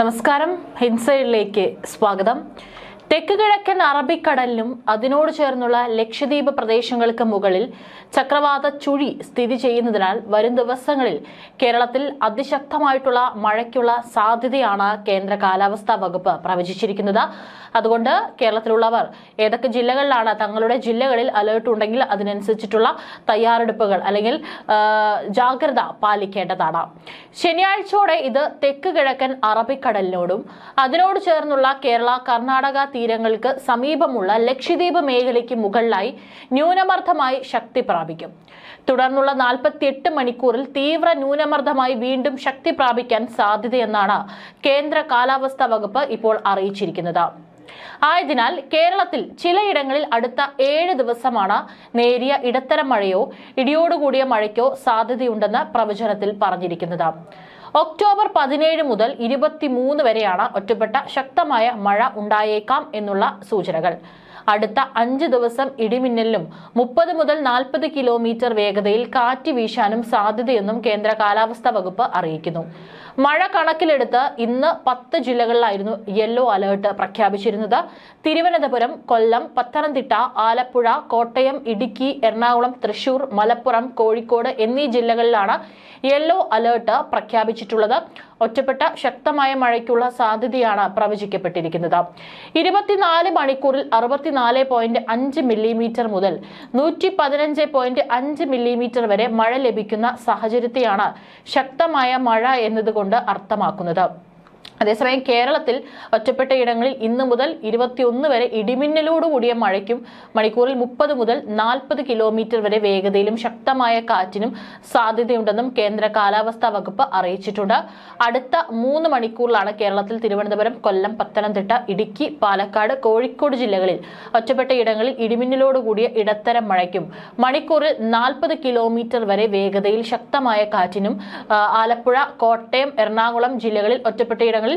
നമസ്കാരം. ഹിൻസയിലേക്ക് സ്വാഗതം. തെക്ക് കിഴക്കൻ അറബിക്കടലിനും അതിനോട് ചേർന്നുള്ള ലക്ഷദ്വീപ് പ്രദേശങ്ങൾക്ക് മുകളിൽ ചക്രവാത ചുഴി സ്ഥിതി ചെയ്യുന്നതിനാൽ വരും ദിവസങ്ങളിൽ കേരളത്തിൽ അതിശക്തമായിട്ടുള്ള മഴയ്ക്കുള്ള സാധ്യതയാണ് കേന്ദ്ര കാലാവസ്ഥാ വകുപ്പ് പ്രവചിച്ചിരിക്കുന്നത്. അതുകൊണ്ട് കേരളത്തിലുള്ളവർ ഏതൊക്കെ ജില്ലകളിലാണ് തങ്ങളുടെ ജില്ലകളിൽ അലേർട്ട് ഉണ്ടെങ്കിൽ അതിനനുസരിച്ചിട്ടുള്ള തയ്യാറെടുപ്പുകൾ അല്ലെങ്കിൽ ജാഗ്രത പാലിക്കേണ്ടതാണ്. ശനിയാഴ്ചയോടെ ഇത് തെക്ക് കിഴക്കൻ അറബിക്കടലിനോടും അതിനോട് ചേർന്നുള്ള കേരള കർണാടക തീരങ്ങൾക്ക് സമീപമുള്ള ലക്ഷദ്വീപ് മേഖലയ്ക്ക് മുകളിലായി ന്യൂനമർദ്ദമായി ശക്തി പ്രാപിക്കും. തുടർന്നുള്ള 48 മണിക്കൂറിൽ തീവ്ര ന്യൂനമർദ്ദമായി വീണ്ടും ശക്തി പ്രാപിക്കാൻ സാധ്യതയെന്നാണ് കേന്ദ്ര കാലാവസ്ഥാ വകുപ്പ് ഇപ്പോൾ അറിയിച്ചിരിക്കുന്നത്. ആയതിനാൽ കേരളത്തിൽ ചിലയിടങ്ങളിൽ അടുത്ത ഏഴ് ദിവസമാണ് നേരിയ ഇടത്തരം മഴയോ ഇടിയോടുകൂടിയ മഴയ്ക്കോ സാധ്യതയുണ്ടെന്ന് പ്രവചനത്തിൽ പറഞ്ഞിരിക്കുന്നത്. ഒക്ടോബർ പതിനേഴ് മുതൽ ഇരുപത്തിമൂന്ന് വരെയാണ് ഒറ്റപ്പെട്ട ശക്തമായ മഴ ഉണ്ടായേക്കാം എന്നുള്ള സൂചനകൾ. അടുത്ത അഞ്ച് ദിവസം ഇടിമിന്നലിനും മുപ്പത് മുതൽ നാൽപ്പത് കിലോമീറ്റർ വേഗതയിൽ കാറ്റ് വീശാനും സാധ്യതയെന്നും കേന്ദ്ര കാലാവസ്ഥാ വകുപ്പ് അറിയിക്കുന്നു. മഴ കണക്കിലെടുത്ത് ഇന്ന് പത്ത് ജില്ലകളിലായിരുന്നു യെല്ലോ അലേർട്ട് പ്രഖ്യാപിച്ചിരുന്നത്. തിരുവനന്തപുരം കൊല്ലം പത്തനംതിട്ട ആലപ്പുഴ കോട്ടയം ഇടുക്കി എറണാകുളം തൃശൂർ മലപ്പുറം കോഴിക്കോട് എന്നീ ജില്ലകളിലാണ് യെല്ലോ അലേർട്ട് പ്രഖ്യാപിച്ചിട്ടുള്ളത്. ഒറ്റപ്പെട്ട ശക്തമായ മഴയ്ക്കുള്ള സാധ്യതയാണ് പ്രവചിക്കപ്പെട്ടിരിക്കുന്നത്. ഇരുപത്തിനാല് മണിക്കൂറിൽ അറുപത്തിനാല് പോയിന്റ് അഞ്ച് മില്ലിമീറ്റർ മുതൽ നൂറ്റി പതിനഞ്ച് പോയിന്റ് അഞ്ച് മില്ലിമീറ്റർ വരെ മഴ ലഭിക്കുന്ന സാഹചര്യത്തെയാണ് ശക്തമായ മഴ എന്നതുകൊണ്ട് അർത്ഥമാക്കുന്നത്. അതേസമയം കേരളത്തിൽ ഒറ്റപ്പെട്ട ഇടങ്ങളിൽ ഇന്ന് മുതൽ ഇരുപത്തിയൊന്ന് വരെ ഇടിമിന്നലോടുകൂടിയ മഴയ്ക്കും മണിക്കൂറിൽ മുപ്പത് മുതൽ നാൽപ്പത് കിലോമീറ്റർ വരെ വേഗതയിലും ശക്തമായ കാറ്റിനും സാധ്യതയുണ്ടെന്നും കേന്ദ്ര കാലാവസ്ഥാ വകുപ്പ് അറിയിച്ചിട്ടുണ്ട്. അടുത്ത മൂന്ന് മണിക്കൂറിലാണ് കേരളത്തിൽ തിരുവനന്തപുരം കൊല്ലം പത്തനംതിട്ട ഇടുക്കി പാലക്കാട് കോഴിക്കോട് ജില്ലകളിൽ ഒറ്റപ്പെട്ട ഇടങ്ങളിൽ ഇടിമിന്നലോടുകൂടിയ ഇടത്തരം മഴയ്ക്കും മണിക്കൂറിൽ നാൽപ്പത് കിലോമീറ്റർ വരെ വേഗതയിൽ ശക്തമായ കാറ്റിനും ആലപ്പുഴ കോട്ടയം എറണാകുളം ജില്ലകളിൽ ഒറ്റപ്പെട്ട ഇടങ്ങളിൽ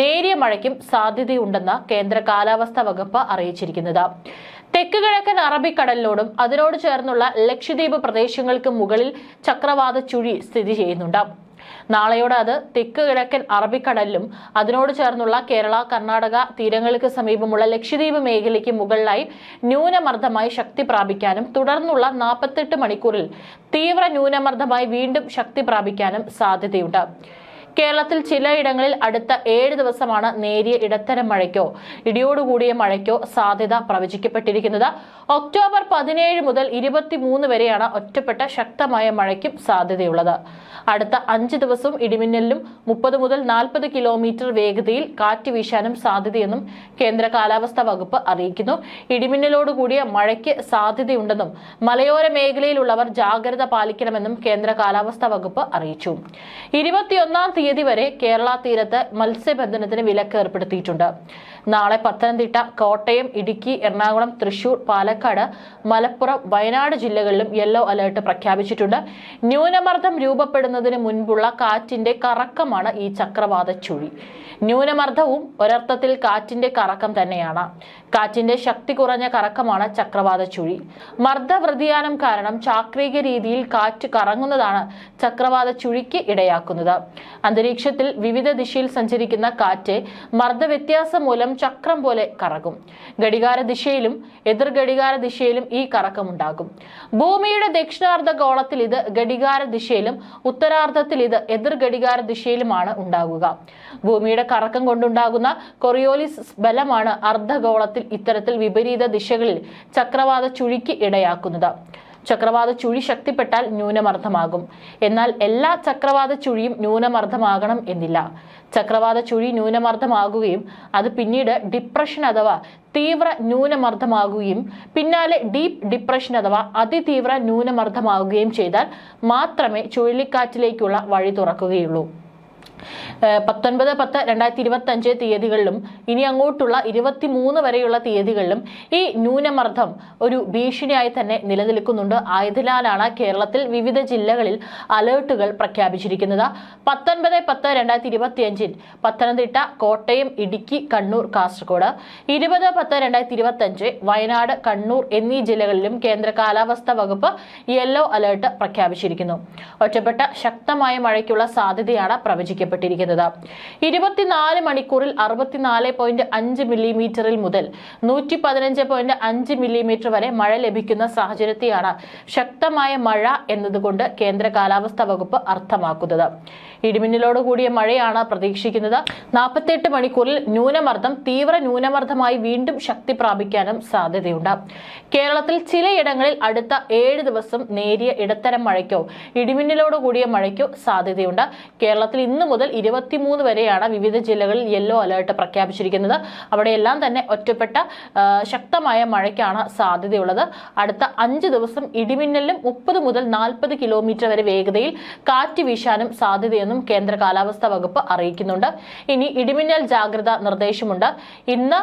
നേരിയ മഴയ്ക്കും സാധ്യതയുണ്ടെന്ന് കേന്ദ്ര കാലാവസ്ഥാ വകുപ്പ് അറിയിച്ചിരിക്കുന്നത്. തെക്ക് കിഴക്കൻ അറബിക്കടലിനോടും അതിനോട് ചേർന്നുള്ള ലക്ഷദ്വീപ് പ്രദേശങ്ങൾക്ക് മുകളിൽ ചക്രവാത ചുഴി സ്ഥിതി ചെയ്യുന്നുണ്ട്. നാളെയോടെ അത് തെക്ക് കിഴക്കൻ അറബിക്കടലിലും അതിനോട് ചേർന്നുള്ള കേരള കർണാടക തീരങ്ങൾക്ക് സമീപമുള്ള ലക്ഷദ്വീപ് മേഖലയ്ക്ക് മുകളിലായി ന്യൂനമർദ്ദമായി ശക്തി പ്രാപിക്കാനും തുടർന്നുള്ള നാൽപ്പത്തെട്ട് മണിക്കൂറിൽ തീവ്ര ന്യൂനമർദ്ദമായി വീണ്ടും ശക്തി പ്രാപിക്കാനും സാധ്യതയുണ്ട്. കേരളത്തിൽ ചിലയിടങ്ങളിൽ അടുത്ത ഏഴ് ദിവസമാണ് നേരിയ ഇടത്തരം മഴയ്ക്കോ ഇടിയോടുകൂടിയ മഴയ്ക്കോ സാധ്യത പ്രവചിക്കപ്പെട്ടിരിക്കുന്നത്. ഒക്ടോബർ പതിനേഴ് മുതൽ ഇരുപത്തിമൂന്ന് വരെയാണ് ഒറ്റപ്പെട്ട ശക്തമായ മഴയ്ക്കും സാധ്യതയുള്ളത്. അടുത്ത അഞ്ച് ദിവസവും ഇടിമിന്നലിലും മുപ്പത് മുതൽ നാൽപ്പത് കിലോമീറ്റർ വേഗതയിൽ കാറ്റ് വീശാനും സാധ്യതയെന്നും കേന്ദ്ര കാലാവസ്ഥാ വകുപ്പ് അറിയിക്കുന്നു. ഇടിമിന്നലോടുകൂടിയ മഴയ്ക്ക് സാധ്യതയുണ്ടെന്നും മലയോര മേഖലയിലുള്ളവർ ജാഗ്രത പാലിക്കണമെന്നും കേന്ദ്ര കാലാവസ്ഥാ വകുപ്പ് അറിയിച്ചു. ഇരുപത്തിയൊന്നാം തീയതി വരെ കേരള തീരത്ത് മത്സ്യബന്ധനത്തിന് വിലക്ക് ഏർപ്പെടുത്തിയിട്ടുണ്ട്. നാളെ പത്തനംതിട്ട കോട്ടയം ഇടുക്കി എറണാകുളം തൃശൂർ പാലക്കാട് മലപ്പുറം വയനാട് ജില്ലകളിലും യെല്ലോ അലേർട്ട് പ്രഖ്യാപിച്ചിട്ടുണ്ട്. ന്യൂനമർദ്ദം രൂപപ്പെടുന്നതിന് മുൻപുള്ള കാറ്റിന്റെ കറക്കമാണ് ഈ ചക്രവാത ചുഴി. ന്യൂനമർദ്ദവും ഒരർത്ഥത്തിൽ കാറ്റിന്റെ കറക്കം തന്നെയാണ്. കാറ്റിന്റെ ശക്തി കുറഞ്ഞ കറക്കമാണ് ചക്രവാത ചുഴി. മർദ്ദവ്യതിയാനം കാരണം ചാക്രിക രീതിയിൽ കാറ്റ് കറങ്ങുന്നതാണ് ചക്രവാത ചുഴിക്ക് ഇടയാക്കുന്നത്. അന്തരീക്ഷത്തിൽ വിവിധ ദിശയിൽ സഞ്ചരിക്കുന്ന കാറ്റ് മർദ്ദവ്യത്യാസം മൂലം ചക്രം പോലെ കറക്കും ഘടികാര ദിശയിലും എതിർ ഘടികാര ദിശയിലും ഈ കറക്കം ഉണ്ടാകും ഭൂമിയുടെ ദക്ഷിണാർദ്ധ ഗോളത്തിൽ ഇത് ഘടികാര ദിശയിലും ഉത്തരാർദ്ധത്തിൽ ഇത് എതിർ ഘടികാര ദിശയിലുമാണ് ഉണ്ടാകുക. ഭൂമിയുടെ കറക്കം കൊണ്ടുണ്ടാകുന്ന കൊറിയോലിസ് ബലമാണ് അർദ്ധഗോളത്തിൽ ഇത്തരത്തിൽ വിപരീത ദിശകളിൽ ചക്രവാത ചുഴിക്ക് ഇടയാക്കുന്നത്. ചക്രവാത ചുഴി ശക്തിപ്പെട്ടാൽ ന്യൂനമർദ്ദമാകും. എന്നാൽ എല്ലാ ചക്രവാത ചുഴിയും ന്യൂനമർദ്ദമാകണം എന്നില്ല. ചക്രവാത ചുഴി ന്യൂനമർദ്ദമാകുകയും അത് പിന്നീട് ഡിപ്രഷൻ അഥവാ തീവ്ര ന്യൂനമർദ്ദമാകുകയും പിന്നാലെ ഡീപ്പ് ഡിപ്രഷൻ അഥവാ അതിതീവ്ര ന്യൂനമർദ്ദമാകുകയും ചെയ്താൽ മാത്രമേ ചുഴലിക്കാറ്റിലേക്കുള്ള വഴി തുറക്കുകയുള്ളൂ. പത്തൊൻപത് പത്ത് രണ്ടായിരത്തി ഇരുപത്തി അഞ്ച് തീയതികളിലും ഇനി അങ്ങോട്ടുള്ള ഇരുപത്തിമൂന്ന് വരെയുള്ള തീയതികളിലും ഈ ന്യൂനമർദ്ദം ഒരു ഭീഷണിയായി തന്നെ നിലനിൽക്കുന്നുണ്ട്. ആയതിനാലാണ് കേരളത്തിൽ വിവിധ ജില്ലകളിൽ അലേർട്ടുകൾ പ്രഖ്യാപിച്ചിരിക്കുന്നത്. പത്തൊൻപത് പത്ത് രണ്ടായിരത്തി ഇരുപത്തി അഞ്ചിൽ പത്തനംതിട്ട കോട്ടയം ഇടുക്കി കണ്ണൂർ കാസർഗോഡ്. ഇരുപത് പത്ത് രണ്ടായിരത്തി ഇരുപത്തി അഞ്ച് വയനാട് കണ്ണൂർ എന്നീ ജില്ലകളിലും കേന്ദ്ര കാലാവസ്ഥാ വകുപ്പ് യെല്ലോ അലേർട്ട് പ്രഖ്യാപിച്ചിരിക്കുന്നു. ഒറ്റപ്പെട്ട ശക്തമായ മഴയ്ക്കുള്ള സാധ്യതയാണ് പ്രവചിക്കപ്പെടുന്നത്. പ്രവചിക്കപ്പെട്ടിരിക്കുന്നത് ഇരുപത്തിനാല് മണിക്കൂറിൽ അറുപത്തിനാല് പോയിന്റ് അഞ്ച് മില്ലിമീറ്ററിൽ മുതൽ നൂറ്റി പതിനഞ്ച് പോയിന്റ് അഞ്ച് മില്ലിമീറ്റർ വരെ മഴ ലഭിക്കുന്ന സാഹചര്യത്തെയാണ് ശക്തമായ മഴ എന്നതുകൊണ്ട് കേന്ദ്ര കാലാവസ്ഥാ വകുപ്പ് അർത്ഥമാക്കുന്നത്. ഇടിമിന്നലോട് കൂടിയ മഴയാണ് പ്രതീക്ഷിക്കുന്നത്. നാൽപ്പത്തിയെട്ട് മണിക്കൂറിൽ ന്യൂനമർദ്ദം തീവ്ര ന്യൂനമർദ്ദമായി വീണ്ടും ശക്തി പ്രാപിക്കാനും സാധ്യതയുണ്ട്. കേരളത്തിൽ ചിലയിടങ്ങളിൽ അടുത്ത ഏഴ് ദിവസം നേരിയ ഇടത്തരം മഴയ്ക്കോ ഇടിമിന്നലോട് കൂടിയ മഴയ്ക്കോ സാധ്യതയുണ്ട്. കേരളത്തിൽ ഇന്നു മുതൽ ഇരുപത്തിമൂന്ന് വരെയാണ് വിവിധ ജില്ലകളിൽ യെല്ലോ അലേർട്ട് പ്രഖ്യാപിച്ചിരിക്കുന്നത്. അവിടെയെല്ലാം തന്നെ ഒറ്റപ്പെട്ട ശക്തമായ മഴയ്ക്കാണ് സാധ്യതയുള്ളത്. അടുത്ത അഞ്ച് ദിവസം ഇടിമിന്നലിലും മുപ്പത് മുതൽ നാൽപ്പത് കിലോമീറ്റർ വരെ വേഗതയിൽ കാറ്റ് വീശാനും സാധ്യതയെന്നും കേന്ദ്ര കാലാവസ്ഥാ വകുപ്പ് അറിയിക്കുന്നുണ്ട്. ഇനി ഇടിമിന്നൽ ജാഗ്രത നിർദ്ദേശമുണ്ട്. ഇന്ന്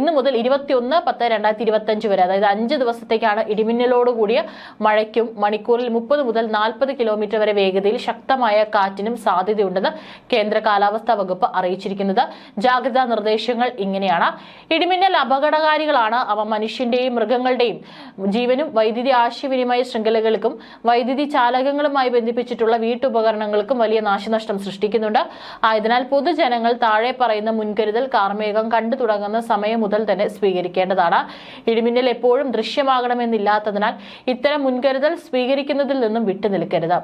ഇന്ന് മുതൽ ഇരുപത്തിയൊന്ന് പത്ത് രണ്ടായിരത്തി ഇരുപത്തി അഞ്ച് വരെ അതായത് അഞ്ച് ദിവസത്തേക്കാണ് ഇടിമിന്നലോടുകൂടിയ മഴയ്ക്കും മണിക്കൂറിൽ മുപ്പത് മുതൽ നാൽപ്പത് കിലോമീറ്റർ വരെ വേഗതയിൽ ശക്തമായ കാറ്റിനും സാധ്യതയുണ്ടെന്ന് കേന്ദ്ര കാലാവസ്ഥാ വകുപ്പ് അറിയിച്ചിരിക്കുന്നത്. ജാഗ്രതാ നിർദ്ദേശങ്ങൾ ഇങ്ങനെയാണ്. ഇടിമിന്നൽ അപകടകാരികളാണ് അവ മനുഷ്യന്റെയും മൃഗങ്ങളുടെയും ജീവനും വൈദ്യുതി ആശയവിനിമയ ശൃംഖലകൾക്കും വൈദ്യുതി ചാലകങ്ങളുമായി ബന്ധിപ്പിച്ചിട്ടുള്ള വീട്ടുപകരണങ്ങൾക്കും വലിയ നാശനഷ്ടം സൃഷ്ടിക്കുന്നുണ്ട്. ആയതിനാൽ പൊതുജനങ്ങൾ താഴെ പറയുന്ന മുൻകരുതൽ കാർമേഘം കണ്ടു തുടങ്ങുന്ന സമയം മുതൽ തന്നെ സ്വീകരിക്കേണ്ടതാണ്. ഇടിമിന്നൽ എപ്പോഴും ദൃശ്യമാകണമെന്നില്ലാത്തതിനാൽ ഇത്തരം മുൻകരുതൽ സ്വീകരിക്കുന്നതിൽ നിന്നും വിട്ടുനിൽക്കരുത്.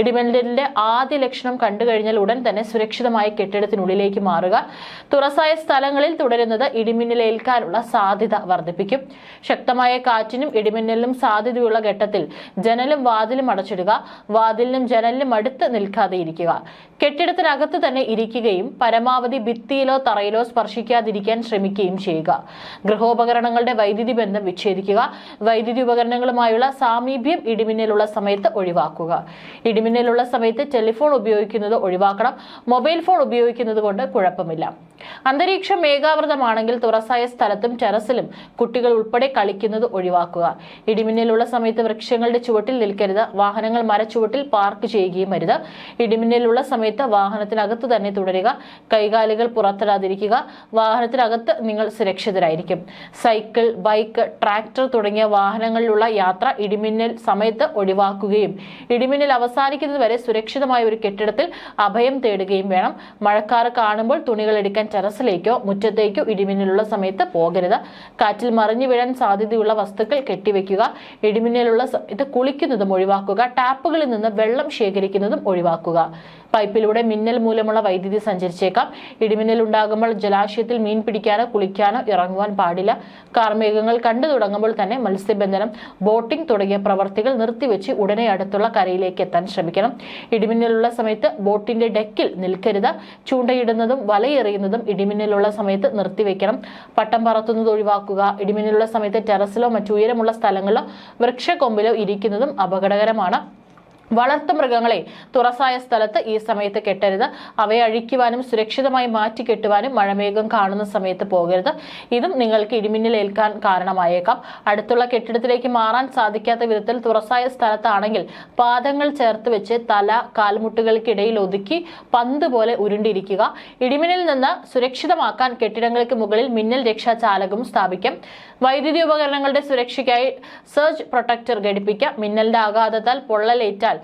ഇടിമിന്നലിന്റെ ആദ്യ ലക്ഷണം കണ്ടുകഴിഞ്ഞാൽ ഉടൻ തന്നെ സുരക്ഷിതമായ കെട്ടിടത്തിനുള്ളിലേക്ക് മാറുക. തുറസായ സ്ഥലങ്ങളിൽ തുടരുന്നത് ഇടിമിന്നലേൽക്കാനുള്ള സാധ്യത വർദ്ധിപ്പിക്കും. ശക്തമായ കാറ്റിനും ഇടിമിന്നലിനും സാധ്യതയുള്ള ഘട്ടത്തിൽ ജനലും വാതിലും അടച്ചിടുക. വാതിലിനും ജനലിനും അടുത്ത് നിൽക്കാതെ ഇരിക്കുക. കെട്ടിടത്തിനകത്ത് തന്നെ ഇരിക്കുകയും പരമാവധി ഭിത്തിയിലോ തറയിലോ സ്പർശിക്കാതിരിക്കാൻ ശ്രമിക്കുകയും ചെയ്യുക. ഗൃഹോപകരണങ്ങളുടെ വൈദ്യുതി ബന്ധം വിച്ഛേദിക്കുക. വൈദ്യുതി ഉപകരണങ്ങളുമായുള്ള സാമീപ്യം ഇടിമിന്നലുള്ള സമയത്ത് ഒഴിവാക്കുക. ഇടിമിന്നലുള്ള സമയത്ത് ടെലിഫോൺ ഉപയോഗിക്കുന്നത് ഒഴിവാക്കണം. മൊബൈൽ ഫോൺ ഉപയോഗിക്കുന്നത് കൊണ്ട് കുഴപ്പമില്ല. അന്തരീക്ഷം മേഘാവൃതമാണെങ്കിൽ തുറസായ സ്ഥലത്തും ടെറസിലും കുട്ടികൾ ഉൾപ്പെടെ കളിക്കുന്നത് ഒഴിവാക്കുക. ഇടിമിന്നലുള്ള സമയത്ത് വൃക്ഷങ്ങളുടെ ചുവട്ടിൽ നിൽക്കരുത്. വാഹനങ്ങൾ മരച്ചുവട്ടിൽ പാർക്ക് ചെയ്യുകയും അരുത്. ഇടിമിന്നലുള്ള സമയത്ത് വാഹനത്തിനകത്ത് തന്നെ തുടരുക. കൈകാലുകൾ പുറത്തിടാതിരിക്കുക. വാഹനത്തിനകത്ത് നിങ്ങൾ സുരക്ഷിതരായിരിക്കും. സൈക്കിൾ ബൈക്ക് ട്രാക്ടർ തുടങ്ങിയ വാഹനങ്ങളിലുള്ള യാത്ര ഇടിമിന്നൽ സമയത്ത് ഒഴിവാക്കുകയും ഇടിമിന്നൽ അവസാനിക്കുന്നതുവരെ സുരക്ഷിതമായ ഒരു കെട്ടിടത്തിൽ അഭയം തേടുകയും വേണം. മഴക്കാർ കാണുമ്പോൾ തുണികൾ എടുക്കാൻ ടെറസിലേക്കോ മുറ്റത്തേക്കോ ഇടിമിന്നലുള്ള സമയത്ത് പോകരുത്. കാറ്റിൽ മറിഞ്ഞു വീഴാൻ സാധ്യതയുള്ള വസ്തുക്കൾ കെട്ടിവെക്കുക ഇടിമിന്നലുള്ള സമയത്ത് കുളിക്കുന്നതും ഒഴിവാക്കുക ടാപ്പുകളിൽ നിന്ന് വെള്ളം ശേഖരിക്കുന്നതും ഒഴിവാക്കുക. പൈപ്പിലൂടെ മിന്നൽ മൂലമുള്ള വൈദ്യുതി സഞ്ചരിച്ചേക്കാം. ഇടിമിന്നൽ ഉണ്ടാകുമ്പോൾ ജലാശയത്തിൽ മീൻ പിടിക്കാനോ കുളിക്കാനോ ഇറങ്ങുവാൻ പാടില്ല. കാർമേഘങ്ങൾ കണ്ടു തുടങ്ങുമ്പോൾ തന്നെ മത്സ്യബന്ധനം ബോട്ടിംഗ് തുടങ്ങിയ പ്രവർത്തികൾ നിർത്തിവെച്ച് ഉടനെ അടുത്തുള്ള കരയിലേക്ക് എത്താൻ ശ്രമിക്കണം. ഇടിമിന്നലുള്ള സമയത്ത് ബോട്ടിന്റെ ഡെക്കിൽ നിൽക്കരുത്. ചൂണ്ടയിടുന്നതും വലയെറിയുന്നതും ഇടിമിന്നലുള്ള സമയത്ത് നിർത്തിവെക്കണം. പട്ടം പറത്തുന്നത് ഒഴിവാക്കുക. ഇടിമിന്നലുള്ള സമയത്ത് ടെറസിലോ മറ്റു ഉയരമുള്ള സ്ഥലങ്ങളിലോ വൃക്ഷക്കൊമ്പിലോ ഇരിക്കുന്നതും അപകടകരമാണ്. വളർത്തുമൃഗങ്ങളെ തുറസായ സ്ഥലത്ത് ഈ സമയത്ത് കെട്ടരുത്. അവയെ അഴിക്കുവാനും സുരക്ഷിതമായി മാറ്റി കെട്ടുവാനും മഴമേഘം കാണുന്ന സമയത്ത് പോകരുത്. ഇതും നിങ്ങൾക്ക് ഇടിമിന്നൽ ഏൽക്കാൻ കാരണമായേക്കാം. അടുത്തുള്ള കെട്ടിടത്തിലേക്ക് മാറാൻ സാധിക്കാത്ത വിധത്തിൽ തുറസായ സ്ഥലത്താണെങ്കിൽ പാദങ്ങൾ ചേർത്ത് വെച്ച് തല കാൽമുട്ടുകൾക്കിടയിൽ ഒതുക്കി പന്ത് പോലെ ഉരുണ്ടിരിക്കുക. ഇടിമിന്നലിൽ നിന്ന് സുരക്ഷിതമാക്കാൻ കെട്ടിടങ്ങൾക്ക് മുകളിൽ മിന്നൽ രക്ഷാ ചാലകം സ്ഥാപിക്കാം. വൈദ്യുതി ഉപകരണങ്ങളുടെ സുരക്ഷയ്ക്കായി സർജ് പ്രൊട്ടക്ടർ ഘടിപ്പിക്കാം. മിന്നലിന്റെ ആഘാതത്താൽ പൊള്ളലേറ്റാൽ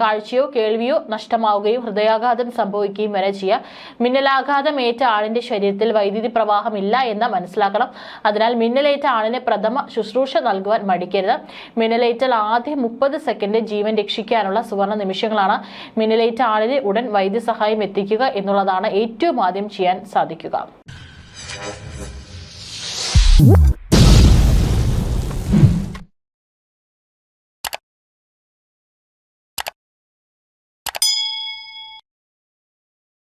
കാഴ്ചയോ കേൾവിയോ നഷ്ടമാവുകയും ഹൃദയാഘാതം സംഭവിക്കുകയും വരെ ചെയ്യാം. മിന്നലാഘാതം ഏറ്റ ആളിന്റെ ശരീരത്തിൽ വൈദ്യുതി പ്രവാഹം ഇല്ല എന്ന് മനസ്സിലാക്കണം. അതിനാൽ മിന്നലേറ്റ ആളിന് പ്രഥമ ശുശ്രൂഷ നൽകുവാൻ മടിക്കരുത്. മിന്നലേറ്റാൽ ആദ്യ മുപ്പത് സെക്കൻഡ് ജീവൻ രക്ഷിക്കാനുള്ള സുവർണ നിമിഷങ്ങളാണ്. മിന്നലേറ്റ ആളിന് ഉടൻ വൈദ്യസഹായം എത്തിക്കുക എന്നുള്ളതാണ് ഏറ്റവും ആദ്യം ചെയ്യാൻ സാധിക്കുക.